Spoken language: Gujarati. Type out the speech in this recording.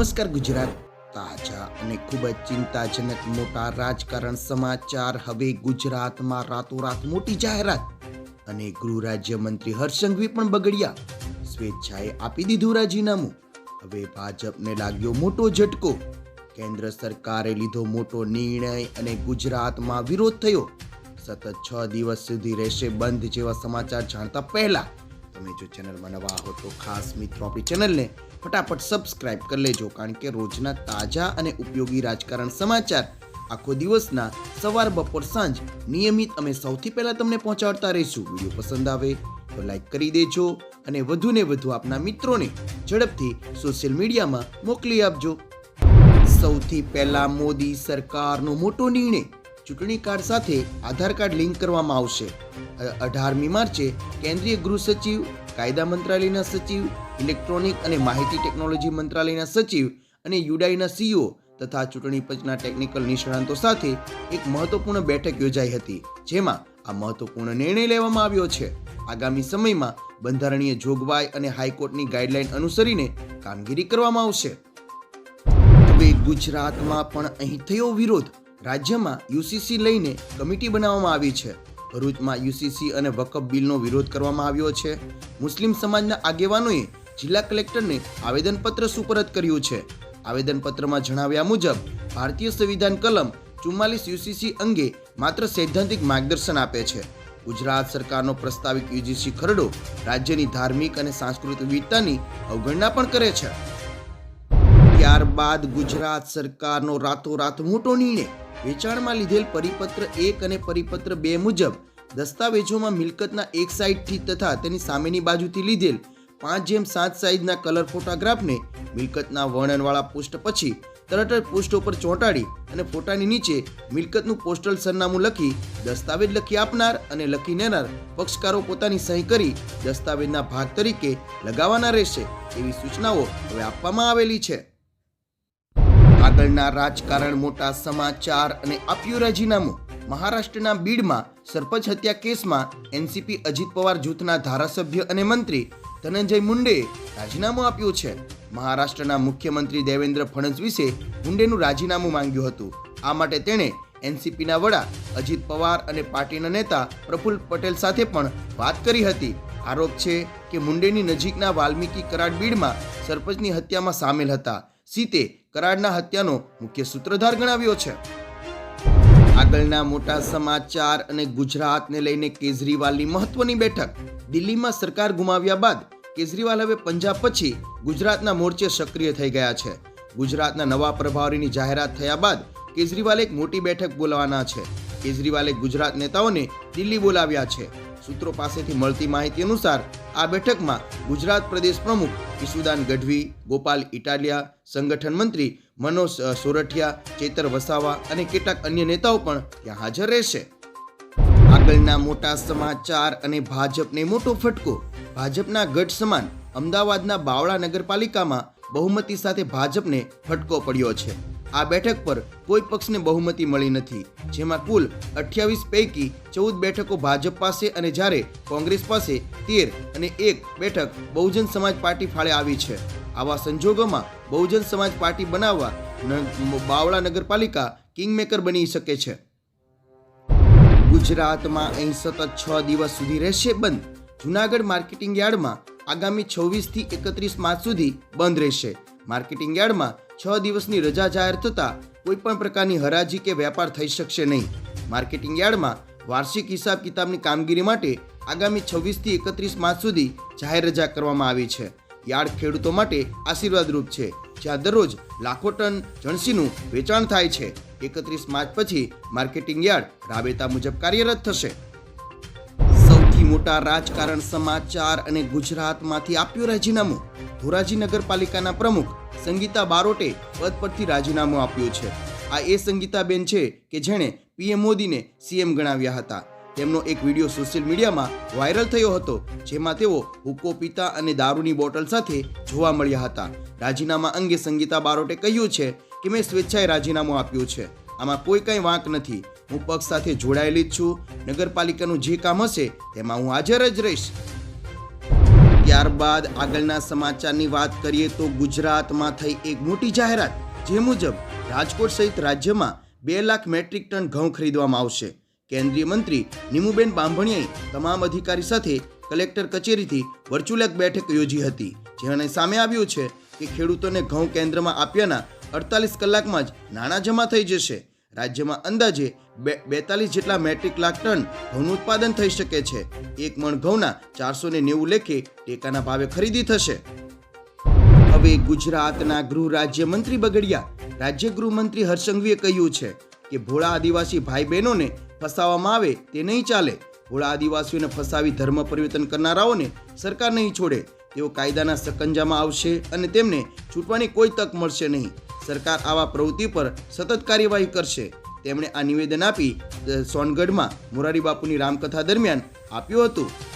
નમસ્કાર ગુજરાત. તાજા અને ખૂબ જ ચિંતાજનક મોટા રાજકારણ સમાચાર હવે ગુજરાતમાં રાતોરાત મોટી જાહેરાત. અને ગૃહ રાજ્યમંત્રી મંત્રી સંઘવી પણ બગડ્યા. સ્વેચ્છાએ આપી દીધું રાજીનામું. હવે ભાજપને લાગ્યો મોટો ઝટકો. કેન્દ્ર સરકારે લીધો મોટો નિર્ણય અને ગુજરાતમાં વિરોધ થયો. સતત છ દિવસ સુધી રહેશે બંધ જેવા સમાચાર જાણતા પહેલા. તમે જો ચેનલમાં નવા હો તો ખાસ મિત્રો આપણી ચેનલને ફટાફટ સબસ્ક્રાઇબ કરી લેજો, કારણ કે રોજના તાજા અને ઉપયોગી રાજકારણ સમાચાર આખો દિવસના સવાર બપોર સાંજ નિયમિત અમે સૌથી પહેલા તમને પહોંચાડતા રહીશું. વીડિયો પસંદ આવે તો લાઈક કરી દેજો અને વધુને વધુ આપના મિત્રોને ઝડપથી સોશિયલ મીડિયામાં મોકલી આપજો. સૌથી પહેલા મોદી સરકારનો મોટો નિર્ણય ચૂંટણી કાર્ડ સાથે આધાર કાર્ડ લિંક કરવામાં આવશે. અઢારમી માર્ચે કેન્દ્રીય ગૃહ સચિવ કાયદા મંત્રાલયના સચિવ, ઇલેક્ટ્રોનિક અને માહિતી ટેકનોલોજી મંત્રાલયના સચિવ અને યુડાઈના સીઈઓ તથા ચૂંટણી પંચના ટેકનિકલ નિષ્ણાંતો સાથે એક મહત્વપૂર્ણ બેઠક યોજાઈ હતી, જેમાં આ મહત્વપૂર્ણ નિર્ણય લેવામાં આવ્યો છે. આગામી સમયમાં બંધારણીય જોગવાઈ અને હાઈકોર્ટની ગાઈડલાઈન અનુસરીને કામગીરી કરવામાં આવશે. હવે ગુજરાતમાં પણ અહીં થયો વિરોધ. રાજ્યમાં યુસીસી લઈને કમિટી બનાવવામાં આવી છે. ભરૂચમાં યુસીસી અને વકફ બિલનો વિરોધ કરવામાં આવ્યો છે. મુસ્લિમ સમાજના આગેવાનોએ જિલ્લા કલેક્ટરને આવેદનપત્ર સુપરત કર્યું છે. આવેદનપત્રમાં જણાવ્યા મુજબ, ભારતીય સંવિધાન કલમ ચુમ્માલીસ યુસીસી અંગે માત્ર સૈદ્ધાંતિક માર્ગદર્શન આપે છે. ગુજરાત સરકારનો પ્રસ્તાવિત યુજીસી ખરડો રાજ્યની ધાર્મિક અને સાંસ્કૃતિક વિવિધતાની અવગણના પણ કરે છે. ત્યારબાદ ગુજરાત સરકારનો રાતોરાત મોટો નિર્ણય વેચાણમાં લીધેલ પરિપત્ર એક અને પરિપત્ર બે મુજબ, દસ્તાવેજોમાં મિલકતના એક સાઈડથી તથા તેની સામેની બાજુથી લીધેલ પાંચ જેમ સાત સાઇઝના કલર ફોટોગ્રાફને મિલકતના વર્ણનવાળા પોસ્ટ પછી તરત જ પોસ્ટ ઉપર ચોંટાડી અને ફોટાની નીચે મિલકતનું પોસ્ટલ સરનામું લખી દસ્તાવેજ લખી આપનાર અને લખી લેનાર પક્ષકારો પોતાની સહી કરી દસ્તાવેજના ભાગ તરીકે લગાવવાના રહેશે, એવી સૂચનાઓ હવે આપવામાં આવેલી છે. આગળના રાજકારણ, મોટા સમાચાર અને આપ્યું રાજીનામું મહારાષ્ટ્રના બીડમાં સરપંચ હત્યા કેસમાં એનસીપી અજીત પવાર જૂથના ધારાસભ્ય અને મંત્રી ધનંજય મુંડે રાજીનામું આપ્યું છે. મહારાષ્ટ્રના મુખ્યમંત્રી દેવેન્દ્ર ફડણવીસે મુંડેનું રાજીનામું માંગ્યું હતું. આ માટે તેણે એનસીપીના વડા અજીત પવાર અને પાર્ટીના નેતા પ્રફુલ્લ પટેલ સાથે પણ વાત કરી હતી. આરોપ છે કે મુંડેની નજીકના વાલ્મીકી કરાડ બીડમાં સરપંચની હત્યામાં સામેલ હતા. સીતે કરાડના હત્યાનો મુખ્ય સૂત્રધાર ગણાવ્યો છે. આગળના મોટા સમાચાર અને ગુજરાતને લઈને કેજરીવાલની મહત્વની બેઠક. દિલ્હીમાં સરકાર ગુમાવ્યા બાદ કેજરીવાલ હવે પંજાબ પછી ગુજરાતના મોરચે સક્રિય થઈ ગયા છે. ગુજરાતના નવા પ્રભારીની જાહેરાત થયા બાદ કેજરીવાલે એક મોટી બેઠક બોલાવવાના છે. કેજરીવાલે ગુજરાત નેતાઓને દિલ્હી બોલાવ્યા છે. સૂત્રો પાસેથી મળતી માહિતી અનુસાર, આ બેઠકમાં ગુજરાત પ્રદેશ પ્રમુખ ઈસુદાન ગઢવી, ગોપાલ ઇટાલિયા, સંગઠન મંત્રી મનોજ સોરઠિયા, ચેતર વસાવા અને કેટલાક અન્ય નેતાઓ પણ ત્યાં હાજર રહેશે. આગળના મોટા સમાચાર અને ભાજપને મોટો ફટકો. ભાજપના ગઢ સમાન અમદાવાદના બાવળા નગરપાલિકામાં બહુમતી સાથે ભાજપને ફટકો પડ્યો છે. આ બેઠક પર કોઈ પક્ષને બહુમતી મળી નથી. જેમાં કુલ અઠ્યાવીસ પૈકી ચૌદ બેઠકો ભાજપ પાસે અને જ્યારે કોંગ્રેસ પાસે તેર અને એક બેઠક બહુજન સમાજ પાર્ટી ફાળે આવી છે. આવા સંજોગોમાં બહુજન સમાજ પાર્ટી બનાવવા બાવળા નગરપાલિકા કિંગમેકર બની શકે છે. ગુજરાતમાં અહીં સતત છ દિવસ સુધી રહેશે બંધ. જુનાગઢ માર્કેટિંગ યાર્ડમાં આગામી છવ્વીસથી એકત્રીસ માર્ચ સુધી બંધ રહેશે. માર્કેટિંગ યાર્ડમાં છ દિવસની રજા જાહેર થતાં કોઈ પણ પ્રકારની હરાજી કે વેપાર થઈ શકશે નહીં. માર્કેટિંગ યાર્ડમાં વાર્ષિક હિસાબ કિતાબની કામગીરી માટે આગામી છવ્વીસથી એકત્રીસ માર્ચ સુધી જાહેર રજા કરવામાં આવી છે. યાર્ડ ખેડૂતો માટે આશીર્વાદરૂપ છે, જ્યાં દરરોજ લાખો ટન જણસીનું વેચાણ થાય છે. એકત્રીસ માર્ચ પછી માર્કેટિંગ યાર્ડ રાબેતા મુજબ કાર્યરત થશે. મોટા રાજકારણ, સમાચાર અને ગુજરાતમાંથી આપ્યું રાજીનામું. ધોરાજી નગરપાલિકાના પ્રમુખ સંગીતા બારોટે પદ પરથી રાજીનામું આપ્યું છે. આ એ સંગીતાબેન છે કે જેણે પીએમ મોદીને સીએમ ગણાવ્યા હતા. તેમનો એક વીડિયો સોશિયલ મીડિયામાં વાયરલ થયો હતો, જેમાં તેઓ હુક્કો પીતા અને દારૂની બોટલ સાથે જોવા મળ્યા હતા. રાજીનામા અંગે સંગીતા બારોટે કહ્યું છે કે, મેં સ્વેચ્છાએ રાજીનામું આપ્યું છે. આમાં કોઈ કંઈ વાંક નથી. હું પક્ષ સાથે જોડાયેલી જ છું. નગરપાલિકાનું જે કામ હશે, તેમાં હું હાજર જ રહીશ. ત્યારબાદ આગળના સમાચારની વાત કરીએ તો ગુજરાતમાં થઈ એક મોટી જાહેરાત, જે મુજબ રાજકોટ સહિત રાજ્યમાં બે લાખ મેટ્રિક ટન ઘઉં ખરીદવામાં આવશે. કેન્દ્રીય મંત્રી નીમુબેન બાંભણીયાએ તમામ અધિકારી સાથે કલેક્ટર કચેરીથી વર્ચ્યુઅલ બેઠક યોજી હતી, જેને સામે આવ્યું છે કે ખેડૂતોને ઘઉં કેન્દ્રમાં આપ્યાના અડતાલીસ કલાકમાં જ નાણાં જમા થઈ જશે. રાજ્યમાં અંદાજે બે બેતાલીસ જેટલા મેટ્રિક લાખ ટન ઘઉંનું ઉત્પાદન થઈ શકે છે. એક મણ ઘઉંના ચારસો ને નેવું લેખે ટેકાના ભાવે ખરીદી થશે. હવે ગુજરાતના ગૃહ રાજ્યમંત્રી બગડિયા, રાજ્ય ગૃહમંત્રી હર્ષંઘવીએ કહ્યું છે કે ભોળા આદિવાસી ભાઈ બહેનોને ફસાવવામાં આવે તે નહીં ચાલે. ભોળા આદિવાસીઓને ફસાવી ધર્મ પરિવર્તન કરનારાઓને સરકાર નહીં છોડે. તેઓ કાયદાના સકંજામાં આવશે અને તેમને છૂટવાની કોઈ તક મળશે નહીં. સરકાર આવા પ્રવૃત્તિ પર સતત કાર્યવાહી કરશે. તેમણે આ નિવેદન આપી સોનગઢમાં મોરારી બાપુની રામકથા દરમિયાન આપ્યું હતું.